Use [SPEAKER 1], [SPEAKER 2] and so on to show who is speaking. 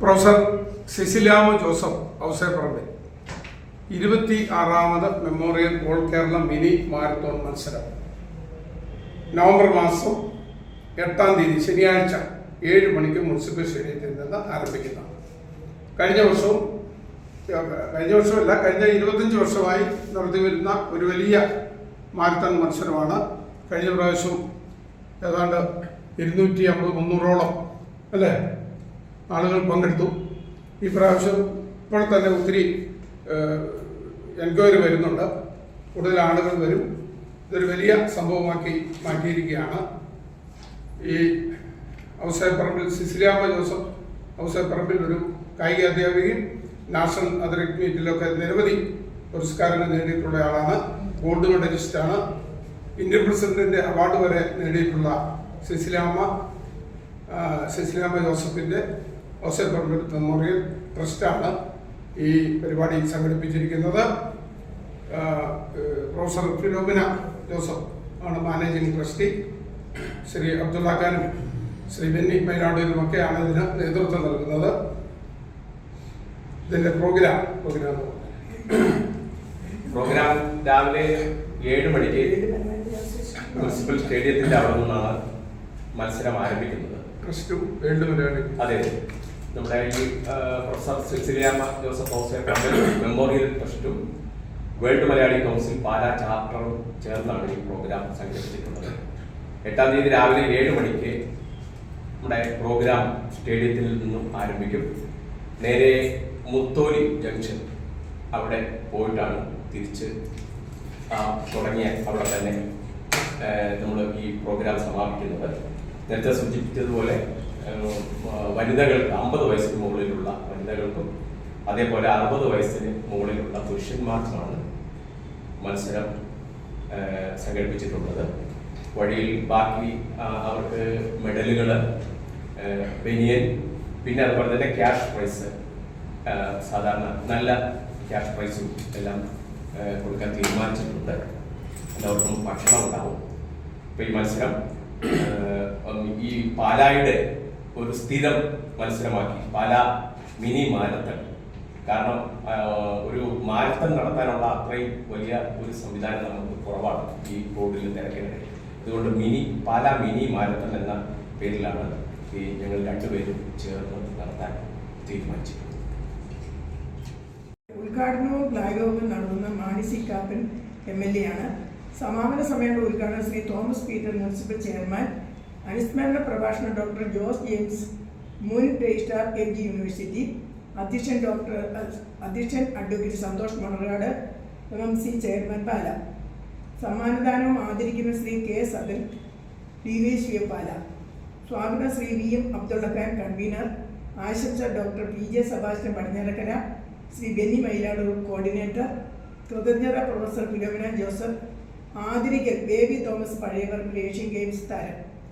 [SPEAKER 1] Professor സിസിലാമ Joseph Ouseparambil ഇരുപത്തി ആറാമത് memorial all Kerala mini marathon മത്സരം. നവംബർ മാസം എട്ടാം തീയതി ശനിയാഴ്ച ഏഴ് മണിക്ക് മുനിസിപ്പൽ സ്റ്റേഡിയത്തിൽ നിന്ന് ആരംഭിക്കുന്ന. കഴിഞ്ഞ വർഷവും കഴിഞ്ഞ വർഷമല്ല കഴിഞ്ഞ ഇരുപത്തഞ്ച് വർഷമായി നടത്തി വരുന്ന ഒരു വലിയ മാരത്തൺ മത്സരമാണ്. കഴിഞ്ഞ പ്രാവശ്യവും ഏതാണ്ട് ഇരുന്നൂറ്റി അമ്പത് മുന്നൂറോളം അല്ലേ? ആളുകൾ പങ്കെടുത്തു. ഈ പ്രാവശ്യം ഇപ്പോൾ തന്നെ ഒത്തിരി എൻക്വയറി വരുന്നുണ്ട്. കൂടുതൽ ആളുകൾ വരും. ഇതൊരു വലിയ സംഭവമാക്കി മാറ്റിയിരിക്കുകയാണ്. ഈ ഔസേപ്പറമ്പിൽ സിസിലിയാമ്മ ജോസഫ് ഔസേപ്പറമ്പിൽ ഒരു കായിക അധ്യാപികയും നാഷണൽ അത്ലറ്റിക് മീറ്റിലൊക്കെ നിരവധി പുരസ്കാരങ്ങൾ നേടിയിട്ടുള്ള ആളാണ്. ഗോൾഡ് മെഡലിസ്റ്റാണ്. ഇന്ത്യൻ പ്രസിഡന്റിന്റെ അവാർഡ് വരെ നേടിയിട്ടുള്ള സിസിലാമ്മ സിസിലാമ്മ ജോസഫിന്റെ ഔസേപ്പറമ്പിൽ മെമ്മോറിയൽ ട്രസ്റ്റാണ് ഈ പരിപാടി സംഘടിപ്പിച്ചിരിക്കുന്നത്. പ്രൊഫസർ ഫിലോമിന ജോസഫ് ആണ് മാനേജിംഗ് ട്രസ്റ്റി. ശ്രീ അബ്ദുള്ള ഖാനും ശ്രീ ബെന്നി മൈനാടൂരും ഒക്കെയാണ് ഇതിന് നേതൃത്വം നൽകുന്നത്. ഇതിന്റെ പ്രോഗ്രാം പ്രോഗ്രാം.
[SPEAKER 2] പ്രോഗ്രാം രാവിലെ ഏഴ് മണിക്ക് മുനിസിപ്പൽ സ്റ്റേഡിയത്തിന്റെ അവിടെ നിന്നാണ് മത്സരം ആരംഭിക്കുന്നത്.
[SPEAKER 1] ട്രസ്റ്റും വേൾഡ്
[SPEAKER 2] അതെ. നമ്മുടെ ഈ professor Ciciliyamma Joseph house memorial ട്രസ്റ്റും world Malayali council Pala ചാപ്റ്ററും ചേർന്നാണ് ഈ പ്രോഗ്രാം സംഘടിപ്പിച്ചിട്ടുള്ളത്. എട്ടാം തീയതി രാവിലെ ഏഴ് മണിക്ക് നമ്മുടെ പ്രോഗ്രാം സ്റ്റേഡിയത്തിൽ നിന്നും ആരംഭിക്കും. നേരെ മുത്തോലി ജംഗ്ഷൻ അവിടെ പോയിട്ടാണ് തിരിച്ച് തുടങ്ങിയ അവിടെ തന്നെ നമ്മൾ ഈ പ്രോഗ്രാം സമാപിക്കുന്നത്. നേരത്തെ സൂചിപ്പിച്ചതുപോലെ വനിതകൾക്ക് അമ്പത് വയസ്സിന് മുകളിലുള്ള വനിതകൾക്കും അതേപോലെ അറുപത് വയസ്സിന് മുകളിലുള്ള പുരുഷന്മാർക്കുമാണ് മത്സരം സംഘടിപ്പിച്ചിട്ടുള്ളത്. വഴിയിൽ ബാക്കി അവർക്ക് മെഡലുകൾ ബനിയൻ പിന്നെ അതുപോലെ തന്നെ ക്യാഷ് പ്രൈസ് സാധാരണ നല്ല ക്യാഷ് പ്രൈസും എല്ലാം കൊടുക്കാൻ തീരുമാനിച്ചിട്ടുണ്ട്. എല്ലാവർക്കും ഭക്ഷണം ഉണ്ടാവും. അപ്പം ഈ മത്സരം ഈ പാലായുടെ ഒരു സ്ഥിരം മത്സരമാക്കി. പല മിനി മാരത്തൺ. കാരണം ഒരു മാരത്തൺ നടത്താനുള്ള അത്രയും വലിയ ഒരു സംവിധാനം നമുക്ക് കുറവാണ് ഈ റോഡിൽ തിരക്കിനിടെ. അതുകൊണ്ട് മിനി പല മിനി മാരത്തൺ എന്ന പേരിലാണ് ഈ ഞങ്ങൾ രണ്ടുപേരും ചേർന്ന് നടത്താൻ തീരുമാനിച്ചത്.
[SPEAKER 3] ഉദ്ഘാടനവും ഫ്ലാഗോവും നടത്തുന്ന Mani C Kappan M L A ആണ്. സമാപന സമയത്ത് ഉദ്ഘാടനം Shri Thomas Peter municipal chairman അനുസ്മരണ പ്രഭാഷണം ഡോക്ടർ ജോസ് ജെയിംസ് മുൻ രജിസ്ട്രാർ എം ജി യൂണിവേഴ്സിറ്റി അധ്യക്ഷൻ ഡോക്ടർ അധ്യക്ഷൻ advocate Santhosh Manarcad M M C chairman Pala. സമ്മാനദാനവും ആദരിക്കുന്ന Shri K Sadan P V Shivapala. സ്വാഗതം Shri V M Abdulla Khan convener ആശംസ doctor P J Sebastian Padinjarakkara Shri Benny Mayiladoor coordinator കൃതജ്ഞത professor Philomina Joseph ആദരിക്കൽ Baby Thomas പഴയവർ Asian games താരം.